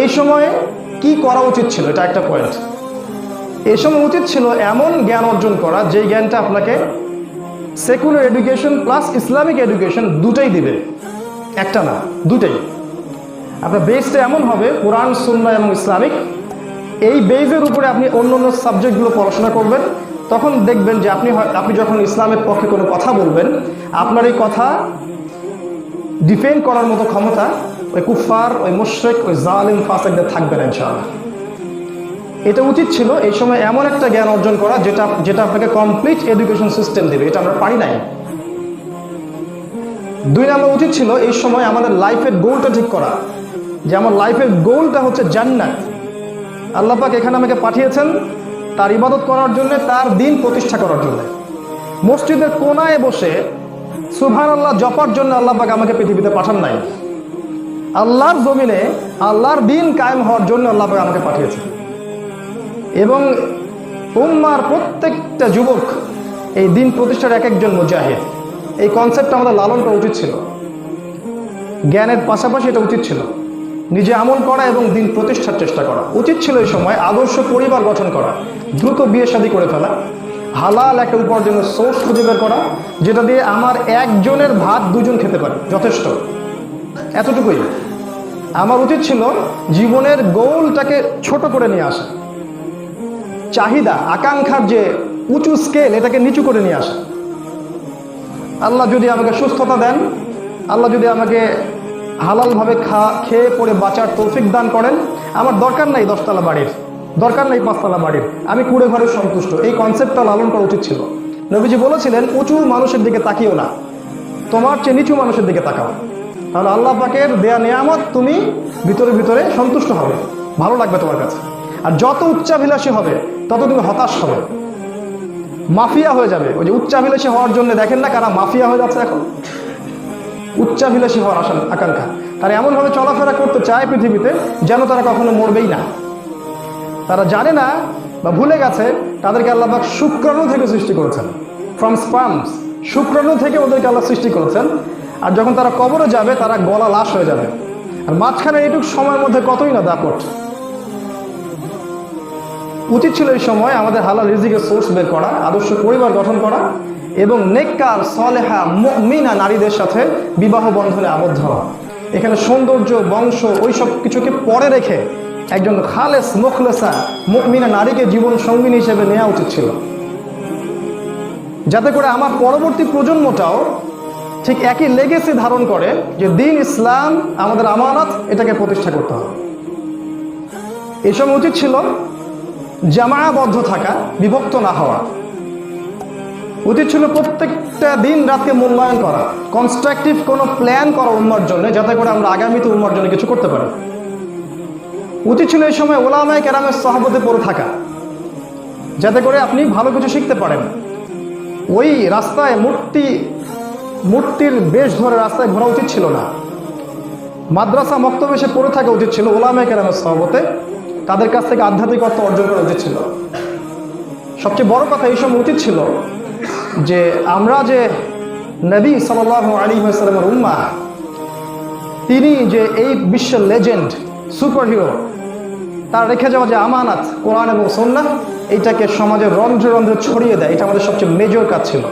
এই সময়ে কি করা উচিত ছিল? এটা একটা পয়েন্ট এই সময় উচিত ছিল এমন জ্ঞান অর্জন করা, যেই জ্ঞানটা আপনাকে secular education plus Islamic education দুটাই দিবে। একটা না, দুটাই। আপনার বেসটা এমন হবে কোরআন সুন্না এবং ইসলামিক এই বেজের উপরে আপনি অন্য অন্য সাবজেক্টগুলো পড়াশোনা করবেন, তখন দেখবেন যে আপনি আপনি যখন ইসলামের পক্ষে কোনো কথা বলবেন, আপনার এই কথা ডিফেন্ড করার মতো ক্ষমতা ওই কুফার ওই মুশ্রেক, ওই জালিম ফাসেকদের থাকবে না ইনশাআল্লাহ। এটা উচিত ছিল এই সময় এমন একটা জ্ঞান অর্জন করা যেটা যেটা আপনাকে কমপ্লিট এডুকেশন সিস্টেম দেবে। এটা আমরা পারি নাই। দুই নম্বর উচিত ছিল এই সময় আমাদের লাইফের গোলটা ঠিক করা। যে আমার লাইফের গোলটা হচ্ছে জান্নাত। আল্লাহ পাক এখানে আমাকে পাঠিয়েছেন তার ইবাদত করার জন্য, তার দিন প্রতিষ্ঠা করার জন্য। মসজিদের কোনায় বসে সুভান আল্লাহ জপার জন্য আল্লাহ পাক আমাকে পৃথিবীতে পাঠান নাই। আল্লাহর জমিনে আল্লাহর দিন কায়েম হওয়ার জন্য আল্লাহ আমাকে পাঠিয়েছেন এবং উম্মার প্রত্যেকটা যুবক এই দিন প্রতিষ্ঠার এক একজন মুজাহিদ। এই কনসেপ্টটা আমাদের লালন করা উচিত ছিল। জ্ঞানের পাশাপাশি এটা উচিত ছিল। নিজে আমল করা এবং দিন প্রতিষ্ঠার চেষ্টা করা। উচিত ছিল এই সময় আদর্শ পরিবার গঠন করা। দ্রুত বিয়ে শাদী করে ফেলা। হালাল একটা উপার্জনের সোর্স খুঁজে বের করা, যেটা দিয়ে আমার একজনের ভাত দুজন খেতে পারে। যথেষ্ট। এতটুকুই। আমার উচিত ছিল জীবনের গোলটাকে ছোট করে নিয়ে আসা। চাহিদা, আকাঙ্ক্ষার যে উঁচু স্কেল এটাকে নিচু করে নিয়ে আসা। আল্লাহ যদি আমাকে সুস্থতা দেন, আল্লাহ যদি আমাকে হালালভাবে খা, খেয়ে পড়ে বাঁচার তৌফিক দান করেন, আমার দরকার নাই দশতলা বাড়ির। দরকার নেই পাঁচতলা বাড়ির। আমি কুড়ে ঘরে সন্তুষ্ট। এই কনসেপ্টটা লালন করা উচিত ছিল। নবীজি বলেছিলেন, উঁচু মানুষের দিকে তাকিও না। তোমার চেয়ে নিচু মানুষের দিকে তাকাও। তাহলে আল্লাহ পাকের দেয়া নিয়ামত তুমি ভিতরে ভিতরে সন্তুষ্ট হবে। ভালো লাগবে তোমার কাছে। আর যত উচ্চাভিলাষী হবে, তত তুমি হতাশ হবে। মাফিয়া হয়ে যাবে। ওই যে উচ্চাভিলাষী হওয়ার জন্য দেখেন না কারা মাফিয়া হয়ে যাচ্ছে এখন? উচ্চাভিলাষী হওয়ার আশা আকাঙ্ক্ষা। তারা এমনভাবে চলাফেরা করতে চায় পৃথিবীতে যেন তারা কখনো মরবেই না। তারা জানে না বা ভুলে গেছে তাদেরকে আল্লাহবাক শুক্রাণু থেকে সৃষ্টি করেছেন। ফ্রম স্পামস শুক্রাণু থেকে ওদেরকে আল্লাহ সৃষ্টি করেছেন। আর যখন তারা কবরে যাবে, তারা গলা লাশ হয়ে যাবে। আর মাঝখানে এইটুকু সময়ের মধ্যে কতই না দাপট। উচিত ছিল এই সময় আমাদের হালাল রিজিকের সোর্স বের করা, আদর্শ পরিবার গঠন করা এবং নেককার, সলেহা মিনা নারীদের সাথে বিবাহ বন্ধনে আবদ্ধ হওয়া। এখানে সৌন্দর্য, বংশ ওই সব কিছুকে পরে রেখে একজন খালেস, মুখলেসা মিনা নারীকে জীবন সঙ্গিনী হিসেবে নেওয়া উচিত ছিল। যাতে করে আমার পরবর্তী প্রজন্মটাও ঠিক একই লেগেসি ধারণ করে যে দিন ইসলাম আমাদের আমানত এটাকে প্রতিষ্ঠা করতে হবে। এসব উচিত ছিল জামায়াবদ্ধ থাকা, বিভক্ত না হওয়া। উচিত ছিল প্রত্যেকটা দিন রাতকে মূল্যায়ন করা কনস্ট্রাকটিভ কোনো প্ল্যান করা উন্মার জন্য, যাতে করে আমরা আগামীতে উন্মার জন্য কিছু করতে পারি। উচিত ছিল এই সময় ওলামায় কেরামের সহবতে পড়ে থাকা, যাতে করে আপনি ভালো কিছু শিখতে পারেন। ওই রাস্তায় মূর্তি মূর্তির বেশ ধরে রাস্তায় ঘোরা উচিত ছিল না। মাদ্রাসা মক্তবেশে পড়ে থাকা উচিত ছিল। ওলামায় কেরামের সহবতে তাদের কাছ থেকে আধ্যাত্মিকত্ব অর্জন করা উচিত ছিল। সবচেয়ে বড় কথা এই সময় উচিত ছিল যে আমরা যে নবী সাল আলী সাল্লামের উম্মা, তিনি যে এই বিশ্বের লেজেন্ড সুপার হিরো তার রেখে যাওয়া যে আমানাত, কোরআন এবং সন্না এইটাকে সমাজের রন্ধ্রে রন্ধ্রে ছড়িয়ে দেয়। এটা আমাদের সবচেয়ে মেজর কাজ ছিল।